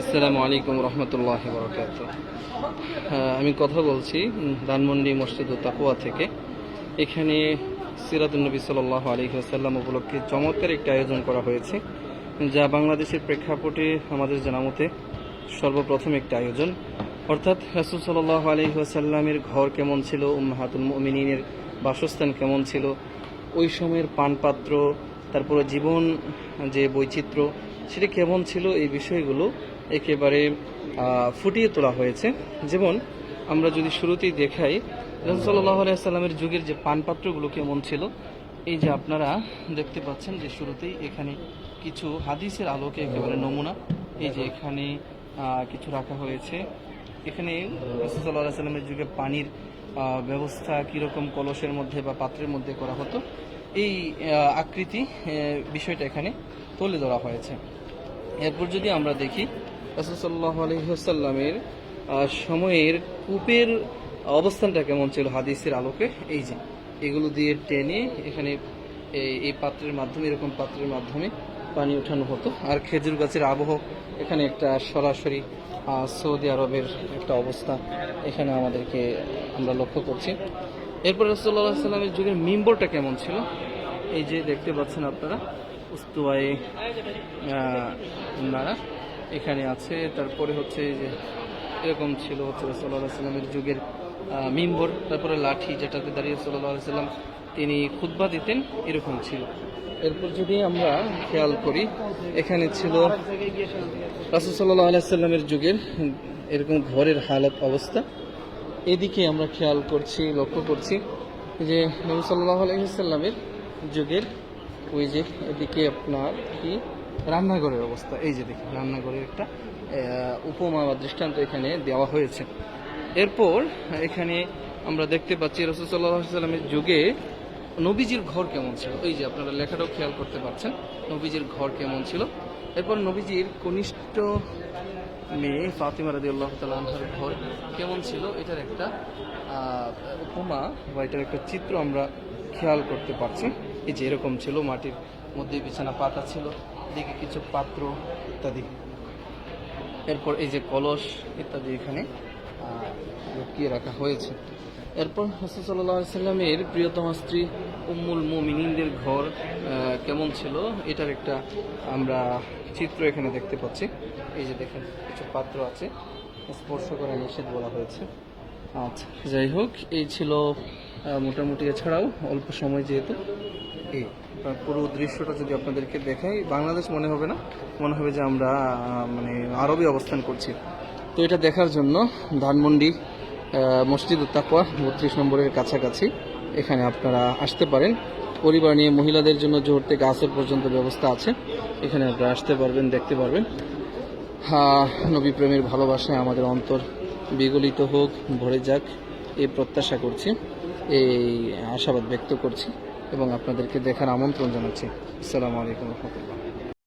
আসসালামু আলাইকুম রহমতুল্লাহ বরকাত। আমি কথা বলছি ধানমন্ডি মসজিদ তাকুয়া থেকে। এখানে সিরাতুলনবী সাল আলী আসাল্লাম উপলক্ষে চমৎকার একটি আয়োজন করা হয়েছে, যা বাংলাদেশের প্রেক্ষাপটে আমাদের জানা মতে সর্বপ্রথম একটি আয়োজন। অর্থাৎ রাসুল সাল্লাহ আলী আসাল্লামের ঘর কেমন ছিল, উম্মাহাতুল মিনীনের বাসস্থান কেমন ছিল, ওই সময়ের পানপাত্র, তারপরে জীবন যে বৈচিত্র্য, সেটা কেমন ছিল, এই বিষয়গুলো একেবারে ফুটিয়ে তোলা হয়েছে। যেমন, আমরা যদি শুরুতেই দেখাই রসল্লাহ আলাইসাল্লামের যুগের যে পানপাত্রগুলো কেমন ছিল, এই যে আপনারা দেখতে পাচ্ছেন যে শুরুতেই এখানে কিছু হাদিসের আলোকে একেবারে নমুনা, এই যে এখানে কিছু রাখা হয়েছে। এখানে রসুল্লাহ যুগে পানির ব্যবস্থা কীরকম কলসের মধ্যে বা পাত্রের মধ্যে করা হতো, এই আকৃতি বিষয়টা এখানে তুলে ধরা হয়েছে। এরপর যদি আমরা দেখি রসুল্লাহ সময়ের কূপের অবস্থানটা কেমন ছিল হাদিসের আলোকে? এই যে, এগুলো দিয়ে টেনে এখানে এই- পাত্রের মাধ্যমে, এরকম পাত্রের মাধ্যমে পানি ওঠানো হতো। আর খেজুর গাছের আবহ এখানে একটা সরাসরি সৌদি আরবের একটা অবস্থা এখানে আমাদেরকে আমরা লক্ষ্য করছি। এরপর রসল্লাহ সাল্লামের যুগের মিম্বরটা কেমন ছিল? এই যে দেখতে পাচ্ছেন আপনারা, উস্তুয়ায় নাড়া এখানে আছে। তারপরে হচ্ছে যে এরকম ছিল হচ্ছে রসল্লাহ সাল্লামের যুগের মিম্বর, তারপরে লাঠি যেটাতে দাঁড়িয়ে সাল্লাহ সাল্লাম তিনি খুতবা দিতেন, এরকম ছিল। এরপর যদি আমরা খেয়াল করি, এখানে ছিল রাসুল সাল্লাহ যুগের এরকম ঘরের হালত অবস্থা। এদিকে আমরা খেয়াল করছি, লক্ষ্য করছি যে নবী সাল্লাহ আলহিসাল্লামের যুগের ওই যে এদিকে আপনার কি রান্নাঘরের অবস্থা, এই যে দেখি, রান্নাঘরের একটা উপমা বা দৃষ্টান্ত এখানে দেওয়া হয়েছে। এরপর এখানে আমরা দেখতে পাচ্ছি রসুল্লাহ সাল্লামের যুগে নবীজির ঘর কেমন ছিল? এই যে আপনারা লেখাটাও খেয়াল করতে পারছেন, নবীজির ঘর কেমন ছিল? এরপর নবীজির কনিষ্ঠ মেয়ে ফাতিমা রাদি আল্লাহ তালাহার ঘর কেমন ছিল? এটার একটা উপমা বা এটার একটা চিত্র আমরা খেয়াল করতে পারছি। এই যে এরকম ছিল, মাটির মধ্যে বিছানা পাতা ছিল দিকে কিছু পাত্র ইত্যাদি। এরপর এই যে কলস ইত্যাদি এখানে লুকিয়ে রাখা হয়েছে। এরপর হাসান সাল্লাহ সাল্লামের প্রিয়তম স্ত্রী উম্মুল মোমিনিনদের ঘর কেমন ছিল এটার একটা আমরা চিত্র এখানে দেখতে পাচ্ছি। এই যে দেখেন, কিছু পাত্র আছে, স্পর্শ করা নিষেধ বলা হয়েছে। আচ্ছা যাই হোক, এই ছিল মোটামুটি এছাড়াও অল্প সময় যেহেতু। এই পুরো দৃশ্যটা যদি আপনাদেরকে দেখাই, বাংলাদেশ মনে হবে না? মনে হবে যে আমরা মানে আরবে অবস্থান করছি। তো এটা দেখার জন্য ধানমন্ডি মসজিদ উত্তাপা বত্রিশ নম্বরের কাছাকাছি। এখানে আপনারা আসতে পারেন। পরিবার নিয়ে মহিলাদের জন্য জোর থেকে আসর পর্যন্ত ব্যবস্থা আছে। এখানে আপনারা আসতে পারবেন, দেখতে পারবেন। নবী প্রেমের ভালোবাসায় আমাদের অন্তর বিগলিত হোক, ভরে যাক এই প্রত্যাশা করছি। এই আশাবাদ ব্যক্ত করছি এবং আপনাদেরকে দেখার আমন্ত্রণ জানাচ্ছি। আসসালামু আলাইকুম রহমতুল্লাহ।